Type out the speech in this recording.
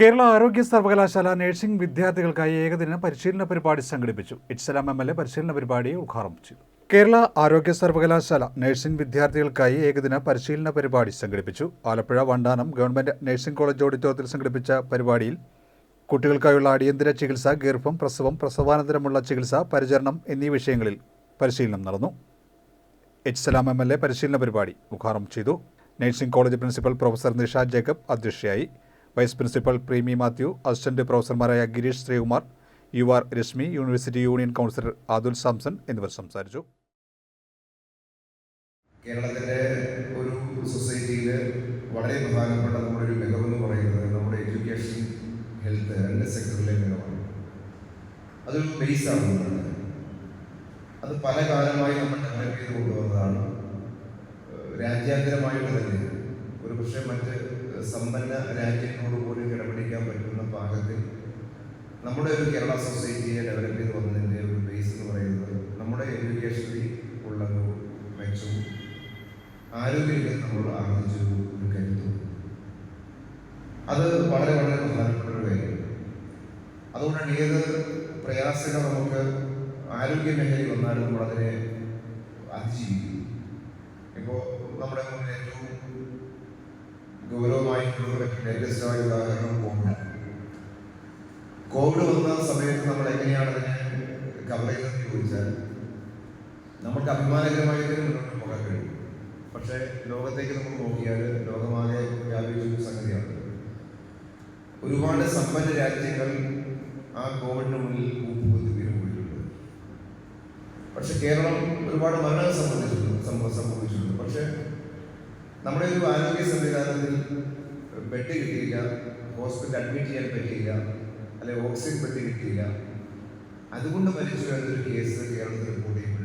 കേരള ആരോഗ്യ സർവകലാശാല നഴ്സിംഗ് വിദ്യാർത്ഥികൾക്കായി ഏകദിന പരിശീലന പരിപാടി സംഘടിപ്പിച്ചു. ഇറ്റ്സലാം എം എൽ എ പരിശീലന പരിപാടി ഉദ്ഘാടനം ചെയ്തു. കേരള ആരോഗ്യ സർവകലാശാല നഴ്സിംഗ് വിദ്യാർത്ഥികൾക്കായി ഏകദിന പരിശീലന പരിപാടി സംഘടിപ്പിച്ചു. Alappuzha Vandanam government nursing college ഓഡിറ്റോറിയത്തിൽ സംഘടിപ്പിച്ച പരിപാടിയിൽ കുട്ടികൾക്കായുള്ള അടിയന്തര ചികിത്സ ഗർഭം പ്രസവം പ്രസവാനന്തരമുള്ള ചികിത്സ പരിചരണം എന്നീ വിഷയങ്ങളിൽ പരിശീലനം നടന്നു. H Salam M L A പരിശീലന പരിപാടി ഉദ്ഘാടനം ചെയ്തു. Nursing college principal professor Nisha Jacob അധ്യക്ഷയായി. Vice principal Premi Mathew assistant പ്രൊഫസർമാരായ Girish Sreekumar U R Reshmi university union councillor Athul Samson എന്നിവർ സംസാരിച്ചു. കേരളത്തിന്റെ ഒരു സൊസൈറ്റിയിൽ വളരെ പ്രധാനപ്പെട്ട നമ്മുടെ ഒരു മികവെന്ന് പറയുന്നത് നമ്മുടെ എഡ്യൂക്കേഷൻ ഹെൽത്ത് രണ്ട് സെക്ടറിലെ മികവാണ്. അതൊരു ബേസാണ് നമ്മളുടെ അത് പല കാലമായി നമ്മൾ ഡെവലപ്പ് ചെയ്ത് കൊണ്ടുവന്നതാണ് രാജ്യാന്തരമായിട്ട് തന്നെ. ഒരു പക്ഷേ മറ്റ് സമ്പന്ന രാജ്യങ്ങളോട് പോലും കിടപിടിക്കാൻ പറ്റുന്ന പാകത്തിൽ നമ്മുടെ ഒരു കേരള സൊസൈറ്റിയെ ഡെവലപ്പ് ചെയ്ത് വന്നതിന്റെ ഒരു ബേസ് എന്ന് പറയുന്നത് നമ്മുടെ എഡ്യൂക്കേഷനിൽ ഉള്ള ഒരു മെച്ചവും ആരോഗ്യത്തിൽ നമ്മൾ ആർജിച്ച ഒരു ഒരു കരുത്തും. അത് വളരെ വളരെ പ്രധാനപ്പെട്ട ഒരു കാര്യമാണ് അതുകൊണ്ടാണ് ഏത് പ്രയാസങ്ങൾ നമുക്ക് ആരോഗ്യ മേഖലയിൽ വന്നാലും വളരെ അതിജീവിക്കും ഇപ്പോൾ നമ്മുടെ മുന്നിൽ ഏറ്റവും ഗൗരവമായി ലേറ്റസ്റ്റായ ഉദാഹരണം കോവിഡ്. കോവിഡ് വന്ന സമയത്ത് നമ്മൾ എങ്ങനെയാണ് അതിനെ കവർ ചെയ്തതെന്ന് ചോദിച്ചാൽ നമുക്ക് അഭിമാനകരമായി മുന്നോട്ട് പോകാൻ കഴിയും. പക്ഷേ ലോകത്തേക്ക് നമ്മൾ നോക്കിയാൽ ലോകമാകെ വ്യാപിച്ചൊരു സംഗതിയാണ്. ഒരുപാട് സമ്പന്ന രാജ്യങ്ങൾ ആ കോവിഡിന് മുന്നിൽ കൂപ്പുകുത്തി വീണുപോയിട്ടുണ്ട് പക്ഷെ കേരളം ഒരുപാട് മരണം സംബന്ധിച്ചിട്ടുണ്ട് സംഭവം സംഭവിച്ചിട്ടുണ്ട് പക്ഷെ നമ്മുടെ ഒരു ആരോഗ്യ സംവിധാനത്തിൽ ബെഡ് കിട്ടിയില്ല ഹോസ്പിറ്റൽ അഡ്മിറ്റ് ചെയ്യാൻ പറ്റിയില്ല അല്ലെ ഓക്സിജൻ ബെഡ് കിട്ടിയില്ല. അതുകൊണ്ട് മരിച്ചു എന്നൊരു കേസ് കേരളത്തിൽ റിപ്പോർട്ട് ചെയ്യും